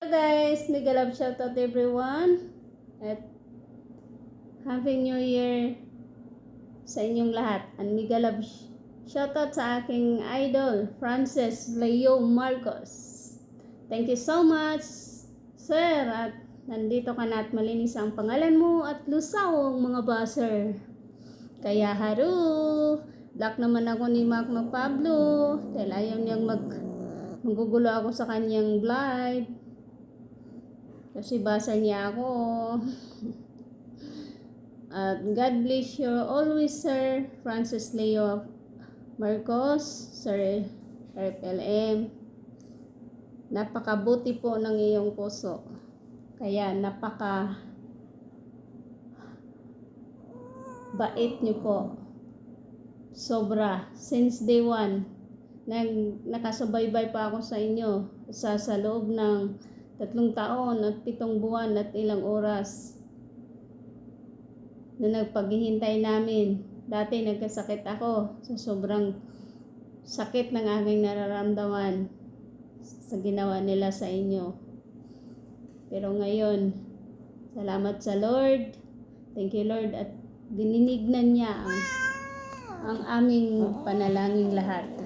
Hello guys, mega love shout out everyone. At Happy New Year sa inyong lahat. And mega love sh- shout out sa aking idol, Frances Leo Marcos. Thank you so much, sir. At nandito ka na at malinis ang pangalan mo at lusaw ang mga buzzer. Kaya haru, black naman ako ni Mac Pablo dahil ayaw niyang mag magugulo ako sa kanyang live. Kasi basa niya ako. At God bless you always, Sir Francis Leo Marcos, Sir RPLM. Napakabuti po ng iyong puso. Kaya napaka bait niyo po. Sobra. Since day one, nag, nakasubaybay pa ako sa inyo sa, sa loob ng tatlong taon at pitong buwan at ilang oras na nagpaghihintay namin. Dati nagkasakit ako sa sobrang sakit ng aking nararamdaman sa ginawa nila sa inyo. Pero ngayon, salamat sa Lord. Thank you Lord at dininignan niya ang, ang aming panalangin lahat.